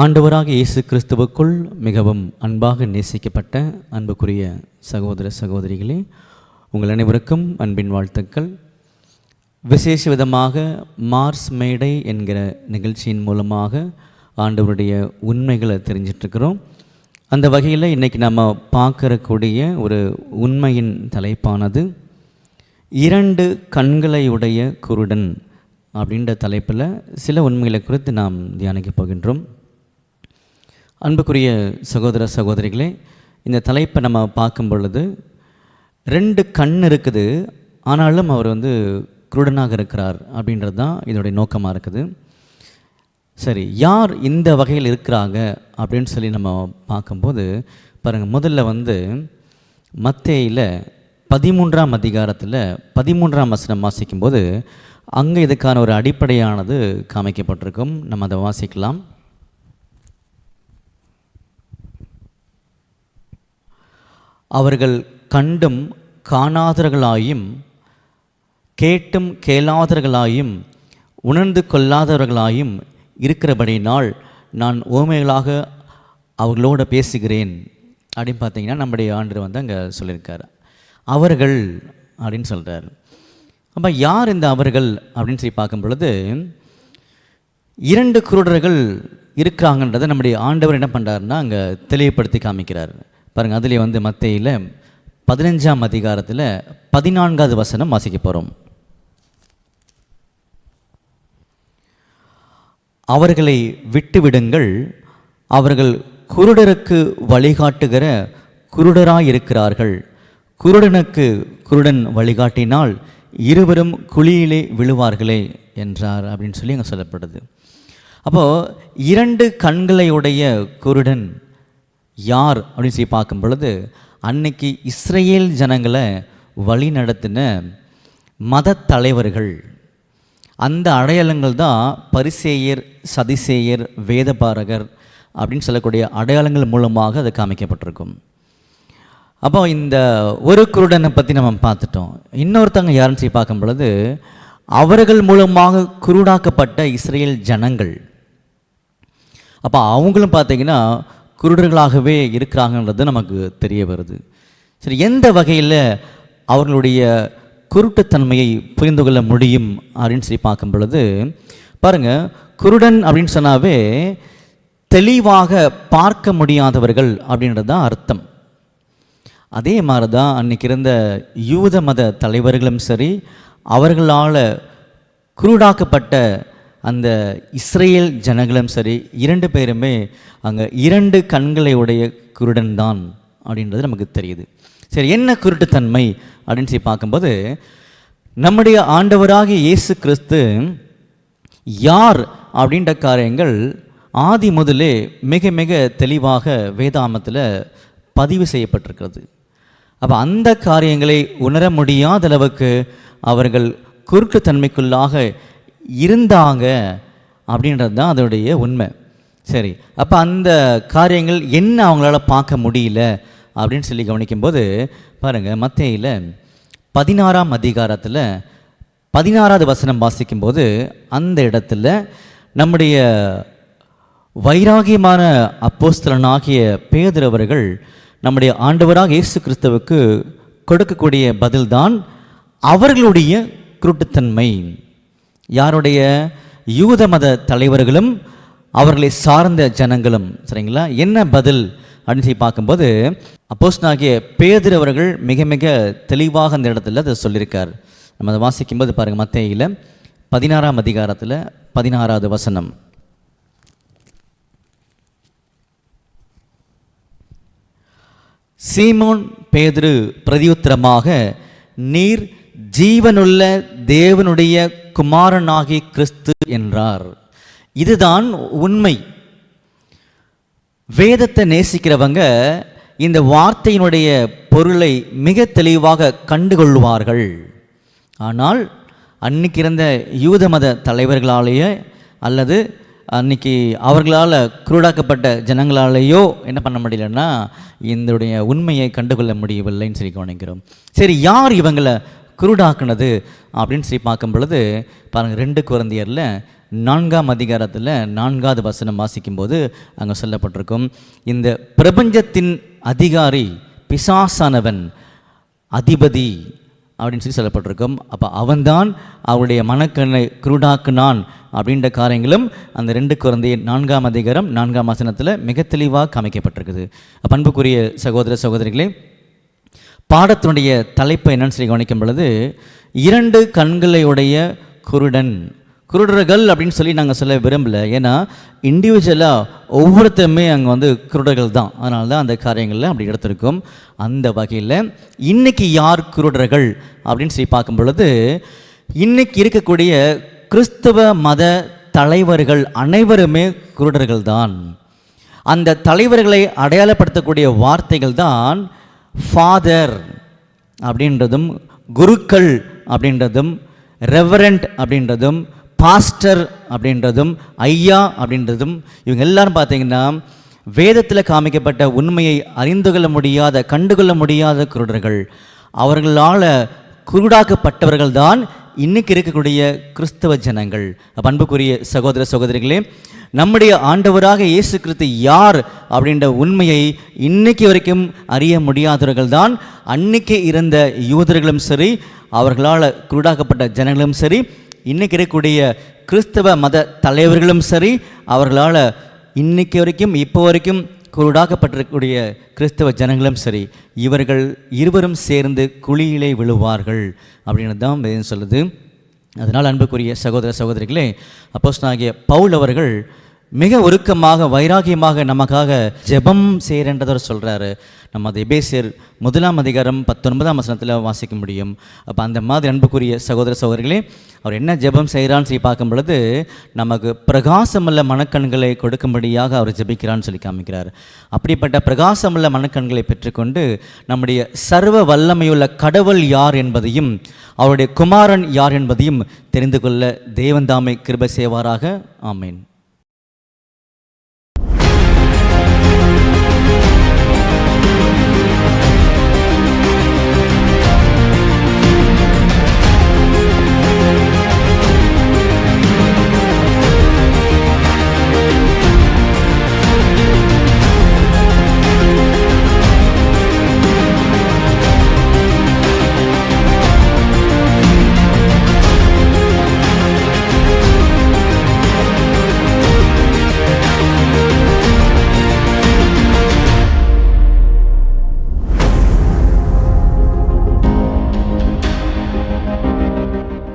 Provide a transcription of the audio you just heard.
ஆண்டவராக இயேசு கிறிஸ்துவுக்குள் மிகவும் அன்பாக நேசிக்கப்பட்ட அன்புக்குரிய சகோதர சகோதரிகளே உங்கள் அனைவருக்கும் அன்பின் வாழ்த்துக்கள். விசேஷ விதமாக மார்ஸ் மேடை என்கிற நிகழ்ச்சியின் மூலமாக ஆண்டவருடைய உண்மைகளை தெரிஞ்சிட்ருக்கிறோம். அந்த வகையில் இன்றைக்கி நம்ம பார்க்கறக்கூடிய ஒரு உண்மையின் தலைப்பானது இரண்டு கண்களையுடைய குருடன் அப்படின்ற தலைப்பில் சில உண்மைகளை குறித்து நாம் தியானிக்கப் போகின்றோம். அன்புக்குரிய சகோதர சகோதரிகளே இந்த தலைப்பை நம்ம பார்க்கும் பொழுது ரெண்டு கண் இருக்குது ஆனாலும் அவர் வந்து குருடனாக இருக்கிறார் அப்படின்றது தான் இதனுடைய நோக்கமாக இருக்குது. சரி யார் இந்த வகையில் இருக்கிறாங்க அப்படின்னு சொல்லி நம்ம பார்க்கும்போது பாருங்கள் முதல்ல வந்து மத்தேயில் பதிமூன்றாம் அதிகாரத்தில் பதிமூன்றாம் வசனம் வாசிக்கும்போது அங்கே இதுக்கான ஒரு அடிப்படையானது காமிக்கப்பட்டிருக்கும். நம்ம அதை வாசிக்கலாம். அவர்கள் கண்டும் காணாதவர்களாயும் கேட்டும் கேளாதவர்களாயும் உணர்ந்து கொள்ளாதவர்களாயும் இருக்கிறபடியினால் நான் ஓமைகளாக அவர்களோட பேசுகிறேன். அப்படின்னு பார்த்தீங்கன்னா நம்முடைய ஆண்டு வந்து அங்கே சொல்லியிருக்காரு. அவர்கள் அப்படின்னு சொல்கிறார் அப்போ யார் இந்த அவர்கள் அப்படின்னு சொல்லி பார்க்கும் பொழுது இரண்டு குருடர்கள் இருக்கிறாங்கன்றதை நம்முடைய ஆண்டவர் என்ன பண்ணுறாருன்னா அங்கே தெளிவுபடுத்தி காமிக்கிறார். பாருங்கள் அதிலே வந்து மத்தையில் பதினஞ்சாம் அதிகாரத்தில் பதினான்காவது வசனம் வாசிக்க போகிறோம் அவர்களை விட்டுவிடுங்கள் அவர்கள் குருடருக்கு வழிகாட்டுகிற குருடராயிருக்கிறார்கள். குருடனுக்கு குருடன் வழிகாட்டினால் இருவரும் குழியிலே விழுவார்களே என்றார் அப்படின்னு சொல்லி அங்கே சொல்லப்படுது. அப்போது இரண்டு கண்களையுடைய குருடன் யார் அப்படின்னு சொல்லி பார்க்கும் பொழுது அன்னைக்கு இஸ்ரேல் ஜனங்களை வழி நடத்தின மத தலைவர்கள் அந்த அடையாளங்கள் தான் பரிசேயர் சதிசேயர் வேதபாரகர் அப்படின்னு சொல்லக்கூடிய அடையாளங்கள் மூலமாக அது காமிக்கப்பட்டிருக்கும். அப்போ இந்த ஒரு குருடனை பற்றி நம்ம பார்த்துட்டோம். இன்னொருத்தவங்க யாருன்னு சொல்லி பார்க்கும் பொழுது அவர்கள் மூலமாக குருடாக்கப்பட்ட இஸ்ரேல் ஜனங்கள். அப்போ அவங்களும் பார்த்தீங்கன்னா குருடர்களாகவே இருக்கிறாங்கன்றது நமக்கு தெரிய வருது. சரி எந்த வகையில் அவர்களுடைய குருட்டுத்தன்மையை புரிந்து கொள்ள முடியும் அப்படின்னு சொல்லி பார்க்கும் பொழுது பாருங்கள் குருடன் அப்படின்னு சொன்னாவே தெளிவாக பார்க்க முடியாதவர்கள் அப்படின்றது தான் அர்த்தம். அதே மாதிரி தான் அன்றைக்கி இருந்த யூத மத தலைவர்களும் சரி அவர்களால் குருடாக்கப்பட்ட அந்த இஸ்ரேல் ஜனங்களும் சரி இரண்டு பேருமே அங்கே இரண்டு கண்களை உடைய குருடன் தான் அப்படின்றது நமக்கு தெரியுது. சரி என்ன குருட்டுத்தன்மை அப்படின்னு சொல்லி பார்க்கும்போது நம்முடைய ஆண்டவராகிய இயேசு கிறிஸ்து யார் அப்படின்ற காரியங்கள் ஆதி முதலே மிக மிக தெளிவாக வேதாமத்தில் பதிவு செய்யப்பட்டிருக்கிறது. அப்போ அந்த காரியங்களை உணர முடியாத அளவுக்கு அவர்கள் குறுக்குத்தன்மைக்குள்ளாக இருந்தாங்க அப்படின்றது தான் அதோடைய உண்மை. சரி அப்போ அந்த காரியங்கள் என்ன அவங்களால பார்க்க முடியல அப்படின்னு சொல்லி கவனிக்கும்போது பாருங்கள் மத்தையில் பதினாறாம் அதிகாரத்தில் பதினாறாவது வசனம் வாசிக்கும்போது அந்த இடத்துல நம்முடைய வைராகியமான அப்போஸ்தலனாகிய பேதரவர்கள் நம்முடைய ஆண்டவராக இயேசு கிறிஸ்தவுக்கு கொடுக்கக்கூடிய பதில்தான் அவர்களுடைய குருட்டுத்தன்மை. யாருடைய யூத மத தலைவர்களும் அவர்களை சார்ந்த ஜனங்களும் சரிங்களா? என்ன பதில் அப்படின்னு சொல்லி பார்க்கும்போது அப்போஸ்னாகிய பேதர் அவர்கள் மிக மிக தெளிவாக அந்த இடத்துல அதை சொல்லியிருக்கார். நம்ம அதை வாசிக்கும்போது பாருங்கள் மத்தையில் பதினாறாம் அதிகாரத்தில் பதினாறாவது வசனம். சீமோன் பேதுரு பிரதியுத்தரமாக நீர் ஜீவனுள்ள தேவனுடைய குமாரனாகி கிறிஸ்து என்றார். இதுதான் உண்மை. வேதத்தை நேசிக்கிறவங்க இந்த வார்த்தையினுடைய பொருளை மிக தெளிவாக கண்டுகொள்வார்கள். ஆனால் அன்னைக்கு இருந்த யூத மத தலைவர்களாலேயே அல்லது அன்னைக்கு அவர்களால் குருடாக்கப்பட்ட ஜனங்களாலேயோ என்ன பண்ண முடியலன்னா இதனுடைய உண்மையை கண்டுகொள்ள முடியவில்லைன்னு சொல்லி கவனிக்கிறோம். சரி யார் இவங்களை குருடாக்குனது அப்படின்னு சொல்லி பார்க்கும் பொழுது பாருங்கள் ரெண்டு குழந்தையரில் நான்காம் அதிகாரத்தில் நான்காவது வசனம் வாசிக்கும்போது அங்கே சொல்லப்பட்டிருக்கும் இந்த பிரபஞ்சத்தின் அதிகாரி பிசாசானவன் அதிபதி அப்படின்னு சொல்லி சொல்லப்பட்டிருக்கும். அப்போ அவன்தான் அவருடைய மனக்கண்ணை குருடாக்குனான் அப்படின்ற காரியங்களும் அந்த ரெண்டு குழந்தைய நான்காம் அதிகாரம் நான்காம் வசனத்தில் மிக தெளிவாக காமிக்கப்பட்டிருக்குது. பண்புக்குரிய சகோதர சகோதரிகளே பாடத்தினுடைய தலைப்பை என்னன்னு சொல்லி கவனிக்கும் பொழுது இரண்டு கண்களையுடைய குருடன். குருடர்கள் அப்படின்னு சொல்லி நாங்கள் சொல்ல விரும்பல. ஏன்னா இண்டிவிஜுவலாக ஒவ்வொருத்தருமே அங்கே வந்து குருடர்கள் தான். அதனால தான் அந்த காரியங்களில் அப்படி எடுத்திருக்கோம். அந்த வகையில் இன்னைக்கு யார் குருடர்கள் அப்படின்னு சொல்லி பார்க்கும் பொழுது இன்னைக்கு இருக்கக்கூடிய கிறிஸ்தவ மத தலைவர்கள் அனைவருமே குருடர்கள் தான். அந்த தலைவர்களை அடையாளப்படுத்தக்கூடிய வார்த்தைகள் தான் ஃபாதர் அப்படின்றதும் குருக்கள் அப்படின்றதும் ரெவரண்ட் அப்படின்றதும் பாஸ்டர் அப்படின்றதும் ஐயா அப்படின்றதும் இவங்க எல்லாரும் பார்த்தீங்கன்னா வேதத்தில் காமிக்கப்பட்ட உண்மையை அறிந்து கொள்ள முடியாத கண்டுகொள்ள முடியாத குருடர்கள். அவர்களால் குருடாக்கப்பட்டவர்கள் தான் இன்னைக்கு இருக்கக்கூடிய கிறிஸ்தவ ஜனங்கள். பண்புக்குரிய அன்புக்குரிய சகோதர சகோதரிகளே நம்முடைய ஆண்டவராக இயேசு கிறிஸ்து யார் அப்படின்ற உண்மையை இன்னைக்கு வரைக்கும் அறிய முடியாதவர்கள் தான் அன்னைக்கு இருந்த யூதர்களும் சரி அவர்களால் குருடாக்கப்பட்ட ஜனங்களும் சரி இன்னைக்கு இருக்கக்கூடிய கிறிஸ்தவ மத தலைவர்களும் சரி அவர்களால் இன்னைக்கு வரைக்கும் இப்போ வரைக்கும் குருடாக்கப்பட்டிருக்கக்கூடிய கிறிஸ்தவ ஜனங்களும் சரி இவர்கள் இருவரும் சேர்ந்து குழியிலே விழுவார்கள் அப்படின்னு தான் சொல்லுது. அதனால் அன்புக்குரிய சகோதர சகோதரிகளே அப்போஸ்தலனாகிய பவுல் அவர்கள் மிக உருக்கமாக வைராகியமாக நமக்காக ஜெபம் செய்கிறன்றவர் சொல்கிறாரு நம்ம அது எபேசியர் முதலாம் அதிகாரம் பத்தொன்பதாம் வசனத்தில் வாசிக்க முடியும். அப்போ அந்த மாதிரி அன்புக்குரிய சகோதர சகோதரிகளே அவர் என்ன ஜெபம் செய்கிறான்னு சொல்லி பார்க்கும் பொழுது நமக்கு பிரகாசமுள்ள மனக்கண்களை கொடுக்கும்படியாக அவர் ஜெபிக்கிறான்னு சொல்லி காமிக்கிறார். அப்படிப்பட்ட பிரகாசமுள்ள மனக்கண்களை பெற்றுக்கொண்டு நம்முடைய சர்வ வல்லமையுள்ள கடவுள் யார் என்பதையும் அவருடைய குமாரன் யார் என்பதையும் தெரிந்து கொள்ள தேவன் தாமை கிருபை செய்வாராக. ஆமேன்.